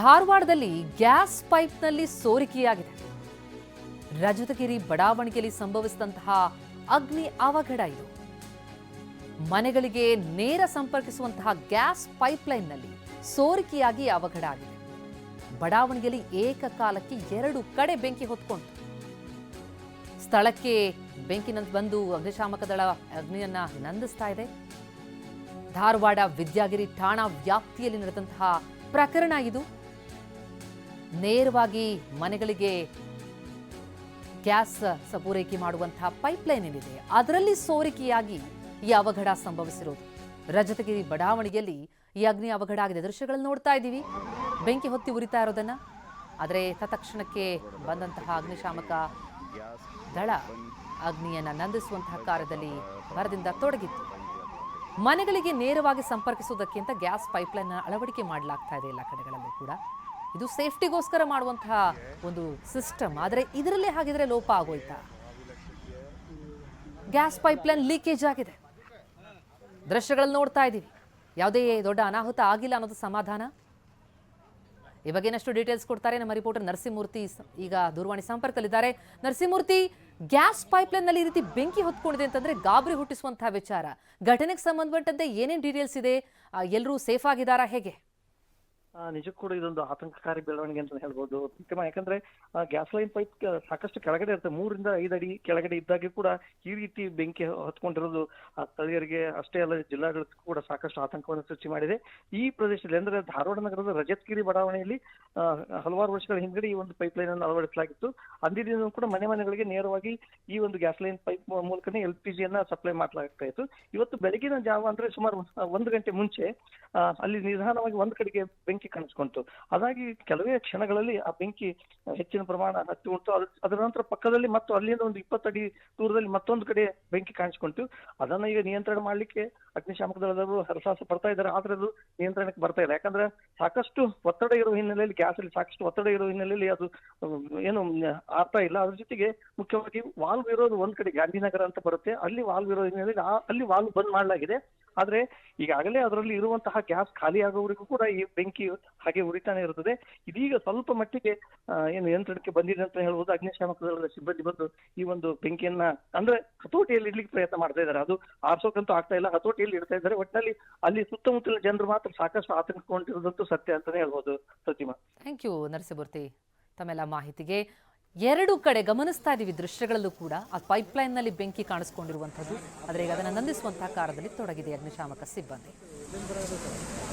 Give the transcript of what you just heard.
ಧಾರವಾಡದಲ್ಲಿ ಗ್ಯಾಸ್ ಪೈಪ್ನಲ್ಲಿ ಸೋರಿಕೆಯಾಗಿದೆ. ರಜತಗಿರಿ ಬಡಾವಣೆಯಲ್ಲಿ ಸಂಭವಿಸಿದಂತಹ ಅಗ್ನಿ ಅವಘಡ ಇದು. ಮನೆಗಳಿಗೆ ನೇರ ಸಂಪರ್ಕಿಸುವಂತಹ ಗ್ಯಾಸ್ ಪೈಪ್ಲೈನ್ನಲ್ಲಿ ಸೋರಿಕೆಯಾಗಿ ಈ ಅವಘಡ ಆಗಿದೆ. ಬಡಾವಣೆಯಲ್ಲಿ ಏಕಕಾಲಕ್ಕೆ ಎರಡು ಕಡೆ ಬೆಂಕಿ ಹೊತ್ಕೊಂಡು ಸ್ಥಳಕ್ಕೆ ಬೆಂಕಿ ನಂದ್ ಬಂದು ಅಗ್ನಿಶಾಮಕ ದಳ ಅಗ್ನಿಯನ್ನ ನಂದಿಸ್ತಾ ಇದೆ. ಧಾರವಾಡ ವಿದ್ಯಾಗಿರಿ ಠಾಣಾ ವ್ಯಾಪ್ತಿಯಲ್ಲಿ ನಡೆದಂತಹ ಪ್ರಕರಣ ಇದು. ನೇರವಾಗಿ ಮನೆಗಳಿಗೆ ಗ್ಯಾಸ್ ಪೂರೈಕೆ ಮಾಡುವಂತಹ ಪೈಪ್ಲೈನ್ ಏನಿದೆ, ಅದರಲ್ಲಿ ಸೋರಿಕೆಯಾಗಿ ಈ ಅವಘಡ ಸಂಭವಿಸಿರೋದು. ರಜತಗಿರಿ ಬಡಾವಣೆಯಲ್ಲಿ ಈ ಅಗ್ನಿ ಅವಘಡ ಆಗಿದೆ. ದೃಶ್ಯಗಳನ್ನು ನೋಡ್ತಾ ಇದ್ದೀವಿ. ಬೆಂಕಿ ಹೊತ್ತಿ ಉರಿತಾ ಇರೋದನ್ನ. ಆದರೆ ತತ್ಕ್ಷಣಕ್ಕೆ ಬಂದಂತಹ ಅಗ್ನಿಶಾಮಕ ದಳ ಅಗ್ನಿಯನ್ನ ನಂದಿಸುವಂತಹ ಕಾರ್ಯದಲ್ಲಿ ಭರದಿಂದ ತೊಡಗಿತ್ತು. ಮನೆಗಳಿಗೆ ನೇರವಾಗಿ ಸಂಪರ್ಕಿಸುವುದಕ್ಕಿಂತ ಗ್ಯಾಸ್ ಪೈಪ್ಲೈನ್ ಅಳವಡಿಕೆ ಮಾಡಲಾಗ್ತಾ ಇದೆ ಎಲ್ಲ ಕಡೆಗಳಲ್ಲೂ ಕೂಡ. ಇದು ಸೇಫ್ಟಿಗೋಸ್ಕರ ಮಾಡುವಂತಹ ಒಂದು ಸಿಸ್ಟಮ್. ಆದರೆ ಇದರಲ್ಲೇ ಹಾಗಿದ್ರೆ ಲೋಪ ಆಗೋಯ್ತಾ? ಗ್ಯಾಸ್ ಪೈಪ್ಲೈನ್ ಲೀಕೇಜ್ ಆಗಿದೆ. ದೃಶ್ಯಗಳಲ್ಲಿ ನೋಡ್ತಾ ಇದ್ದೀವಿ. ಯಾವುದೇ ದೊಡ್ಡ ಅನಾಹುತ ಆಗಿಲ್ಲ ಅನ್ನೋದು ಸಮಾಧಾನ? ಈ ಬಗ್ಗೆ ಇನ್ನಷ್ಟು ಡೀಟೇಲ್ಸ್ ಕೊಡ್ತಾರೆ ನಮ್ಮ ರಿಪೋರ್ಟರ್ ನರಸಿಂಹಮೂರ್ತಿ. ಈಗ ದೂರವಾಣಿ ಸಂಪರ್ಕದಲ್ಲಿದ್ದಾರೆ. ನರಸಿಂಹಮೂರ್ತಿ, ಗ್ಯಾಸ್ ಪೈಪ್ಲೈನ್ನಲ್ಲಿ ಈ ರೀತಿ ಬೆಂಕಿ ಹೊತ್ಕೊಂಡಿದೆ ಅಂತಂದ್ರೆ ಗಾಬರಿ ಹುಟ್ಟಿಸುವಂತಹ ವಿಚಾರ. ಘಟನೆಗೆ ಸಂಬಂಧಪಟ್ಟಂತೆ ಏನೇನು ಡೀಟೇಲ್ಸ್ ಇದೆ? ಎಲ್ಲರೂ ಸೇಫ್ ಆಗಿದ್ದಾರಾ ಹೇಗೆ? ನಿಜಕ್ಕೂ ಕೂಡ ಇದೊಂದು ಆತಂಕಕಾರಿ ಬೆಳವಣಿಗೆ ಅಂತ ಹೇಳ್ಬೋದು. ಯಾಕಂದ್ರೆ ಗ್ಯಾಸ್ ಲೈನ್ ಪೈಪ್ ಸಾಕಷ್ಟು ಕೆಳಗಡೆ ಇರುತ್ತೆ. ಮೂರಿಂದ ಐದು ಅಡಿ ಕೆಳಗಡೆ ಇದ್ದಾಗೆ ಕೂಡ ಈ ರೀತಿ ಬೆಂಕಿ ಹೊತ್ಕೊಂಡಿರೋದು ಆ ಸ್ಥಳೀಯರಿಗೆ ಅಷ್ಟೇ ಅಲ್ಲ ಜಿಲ್ಲಾಡಳಿತಕ್ಕೂ ಕೂಡ ಸಾಕಷ್ಟು ಆತಂಕವನ್ನು ಸೃಷ್ಟಿ ಮಾಡಿದೆ. ಈ ಪ್ರದೇಶದಲ್ಲಿ ಅಂದ್ರೆ ಧಾರವಾಡ ನಗರದ ರಜತ್ಗಿರಿ ಬಡಾವಣೆಯಲ್ಲಿ ಹಲವಾರು ವರ್ಷಗಳ ಹಿಂದ್ಗಡೆ ಈ ಒಂದು ಪೈಪ್ ಲೈನ್ ಅನ್ನು ಅಳವಡಿಸಲಾಗಿತ್ತು. ಅಂದಿನಿಂದ ಕೂಡ ಮನೆ ಮನೆಗಳಿಗೆ ನೇರವಾಗಿ ಈ ಒಂದು ಗ್ಯಾಸ್ ಲೈನ್ ಪೈಪ್ ಮೂಲಕನೇ ಎಲ್ ಪಿ ಜಿಯನ್ನ ಸಪ್ಲೈ ಮಾಡಲಾಗ್ತಾ ಇತ್ತು. ಇವತ್ತು ಬೆಳಗಿನ ಜಾವ ಅಂದ್ರೆ ಸುಮಾರು ಒಂದು ಗಂಟೆ ಮುಂಚೆ ಅಲ್ಲಿ ನಿಧಾನವಾಗಿ ಒಂದ್ ಕಡೆಗೆ ಬೆಂಕಿ ಕಾಣಿಸ್ಕೊಂತು. ಅದಾಗಿ ಕೆಲವೇ ಕ್ಷಣಗಳಲ್ಲಿ ಆ ಬೆಂಕಿ ಹೆಚ್ಚಿನ ಪ್ರಮಾಣ ಹತ್ತಿ ಉಂಟು. ಅದ್ರ ನಂತರ ಪಕ್ಕದಲ್ಲಿ ಮತ್ತು ಅಲ್ಲಿಂದ ಒಂದು ಇಪ್ಪತ್ತಡಿ ದೂರದಲ್ಲಿ ಮತ್ತೊಂದು ಕಡೆ ಬೆಂಕಿ ಕಾಣಿಸ್ಕೊಂತು. ಅದನ್ನ ಈಗ ನಿಯಂತ್ರಣ ಮಾಡ್ಲಿಕ್ಕೆ ಅಗ್ನಿಶಾಮಕ ದಳದವರು ಹರಸಾಹಸ ಪಡ್ತಾ ಇದ್ದಾರೆ. ಆದ್ರೆ ಅದು ನಿಯಂತ್ರಣಕ್ಕೆ ಬರ್ತಾ ಇಲ್ಲ. ಯಾಕಂದ್ರೆ ಸಾಕಷ್ಟು ಒತ್ತಡ ಇರುವ ಹಿನ್ನೆಲೆಯಲ್ಲಿ, ಗ್ಯಾಸ್ ಅಲ್ಲಿ ಸಾಕಷ್ಟು ಒತ್ತಡ ಇರುವ ಹಿನ್ನೆಲೆಯಲ್ಲಿ ಅದು ಏನು ಆಗ್ತಾ ಇಲ್ಲ. ಅದ್ರ ಜೊತೆಗೆ ಮುಖ್ಯವಾಗಿ ವಾಲ್ವ್ ಇರೋದು ಒಂದ್ ಕಡೆ, ಗಾಂಧಿನಗರ ಅಂತ ಬರುತ್ತೆ. ಅಲ್ಲಿ ವಾಲ್ವ್ ಇರೋ ಹಿನ್ನೆಲೆಯಲ್ಲಿ ಅಲ್ಲಿ ವಾಲ್ವ್ ಬಂದ್ ಮಾಡಲಾಗಿದೆ. ಆದ್ರೆ ಈಗಾಗಲೇ ಅದರಲ್ಲಿ ಇರುವಂತಹ ಗ್ಯಾಸ್ ಖಾಲಿ ಆಗೋವರೆಗೂ ಕೂಡ ಈ ಬೆಂಕಿ ಹಾಗೆ ಉರಿತಾನೆ ಇರುತ್ತದೆ. ಇದೀಗ ಸ್ವಲ್ಪ ಮಟ್ಟಿಗೆ ಏನು ನಿಯಂತ್ರಣಕ್ಕೆ ಬಂದಿದೆ ಅಂತ ಹೇಳ್ಬೋದು. ಅಗ್ನಿಶಾಮಕ ದಳದ ಸಿಬ್ಬಂದಿ ಬಂದು ಈ ಒಂದು ಬೆಂಕಿಯನ್ನ, ಅಂದ್ರೆ ಹತೋಟಿಯಲ್ಲಿ ಇಡ್ಲಿಕ್ಕೆ ಪ್ರಯತ್ನ ಮಾಡ್ತಾ ಇದ್ದಾರೆ. ಅದು ಆರ್ಸೋಕಂತೂ ಆಗ್ತಾ ಇಲ್ಲ, ಹತೋಟಿಯಲ್ಲಿ ಇಡ್ತಾ ಇದ್ದಾರೆ. ಒಟ್ಟಿನಲ್ಲಿ ಅಲ್ಲಿ ಸುತ್ತಮುತ್ತಲಿನ ಜನರು ಮಾತ್ರ ಸಾಕಷ್ಟು ಆತಂಕಗೊಂಡಿರೋದಂತೂ ಸತ್ಯ ಅಂತಾನೆ ಹೇಳ್ಬೋದು ಸಚಿವ ಥ್ಯಾಂಕ್ ಯು ನರಸಿಮೂರ್ತಿ, ತಮ್ಮೆಲ್ಲ ಮಾಹಿತಿಗೆ. ಎರಡು ಕಡೆ ಗಮನಿಸ್ತಾ ಇದ್ದೀವಿ ದೃಶ್ಯಗಳಲ್ಲೂ ಕೂಡ. ಆ ಪೈಪ್ಲೈನ್ನಲ್ಲಿ ಬೆಂಕಿ ಕಾಣಿಸ್ಕೊಂಡಿರುವಂಥದ್ದು. ಆದರೆ ಈಗ ಅದನ್ನು ನಂದಿಸುವಂತಹ ಕಾರದಲ್ಲಿ ತೊಡಗಿದೆ ಅಗ್ನಿಶಾಮಕ ಸಿಬ್ಬಂದಿ. どうぞ。